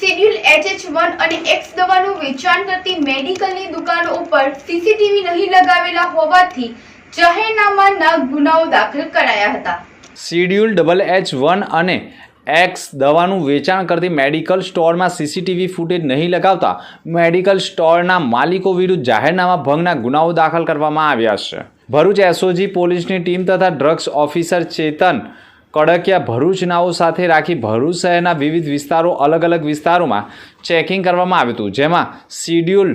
Schedule H H one અને X દવાનું વેચાણ કરતી મેડિકલની દુકાનો ઉપર સીસીટીવી નહીં લગાવેલા હોવાથી જાહેરનામાના ગુનાઓ દાખલ કરાયા હતા. શેડ્યુલ ડબલ એચ વન અને એક્સ દવાનું વેચાણ કરતી મેડિકલ સ્ટોરમાં સીસીટીવી ફૂટેજ નહીં લગાવતા મેડિકલ સ્ટોરના માલિકો વિરુદ્ધ જાહેરનામા ભંગના ગુનાઓ દાખલ કરવામાં આવ્યા છે. ભરૂચ એસઓજી પોલીસની ટીમ તથા ડ્રગ્સ ઓફિસર ચેતન કડકિયા ભરૂચ નાઓ સાથે રાખી ભરૂચ શહેરના વિવિધ વિસ્તારો અલગ અલગ વિસ્તારોમાં ચેકિંગ કરવામાં આવ્યું હતું, જેમાં શિડ્યુલ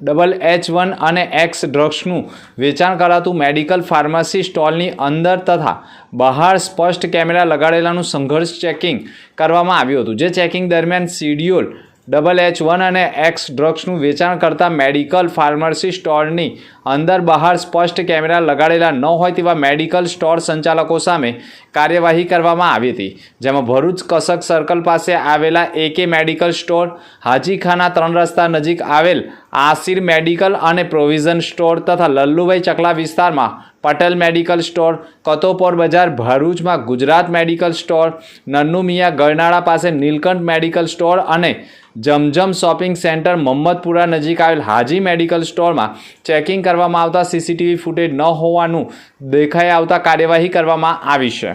ડબલ એચ વન અને એક્સ ડ્રગ્સનું વેચાણ કરાતું મેડિકલ ફાર્મસી સ્ટોલની અંદર તથા બહાર સ્પષ્ટ કેમેરા લગાડેલાનું સંઘર્ષ ચેકિંગ કરવામાં આવ્યું હતું, જે ચેકિંગ દરમિયાન શિડ્યુલ ડબલ એચ વન અને એક્સ ડ્રગ્સનું વેચાણ કરતા મેડિકલ ફાર્મસી સ્ટોરની અંદર બહાર સ્પષ્ટ કેમેરા લગાડેલા ન હોય તેવા મેડિકલ સ્ટોર સંચાલકો સામે કાર્યવાહી કરવામાં આવી હતી, જેમાં ભરૂચ કસક સર્કલ પાસે આવેલા એકે મેડિકલ સ્ટોર હાજીખાના ત્રણ રસ્તા નજીક આવેલ આસિર મેડિકલ અને પ્રોવિઝન સ્ટોર તથા લલ્લુભાઈ ચકલા વિસ્તારમાં પટેલ મેડિકલ સ્ટોર, કતોપોર બજાર, ભરૂચમાં ગુજરાત મેડિકલ સ્ટોર, નન્નુ મિયા ગરનાળા પાસે નીલકંઠ મેડિકલ સ્ટોર અને જમજમ શોપિંગ સેન્ટર મમ્મદપુરા નજીક આવેલ હાજી મેડિકલ સ્ટોરમાં ચેકિંગ કરવામાં આવતા સીસીટીવી ફૂટેજ ન હોવાનું દેખાઈ આવતા કાર્યવાહી કરવામાં આવી છે.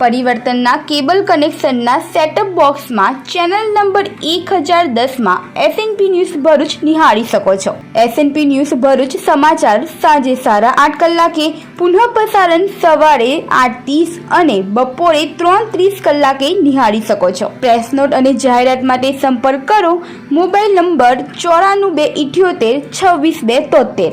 પરિવર્તનના કેબલ કનેક્શનના સેટઅપ બોક્સમાં ચેનલ નંબર એક હજાર દસમાં એસએનપી ન્યૂઝ ભરૂચ નિહાળી શકો છો. એસએનપી ન્યૂઝ ભરૂચ સમાચાર સાંજે સાડા આઠ કલાકે, પુનઃ પ્રસારણ સવારે આઠ ત્રીસ અને બપોરે ત્રણ ત્રીસ કલાકે નિહાળી શકો છો. પ્રેસ નોટ અને જાહેરાત માટે સંપર્ક કરો. મોબાઈલ નંબર ચોરાણું બે ઇઠ્યોતેર, છવ્વીસ બે તોતેર.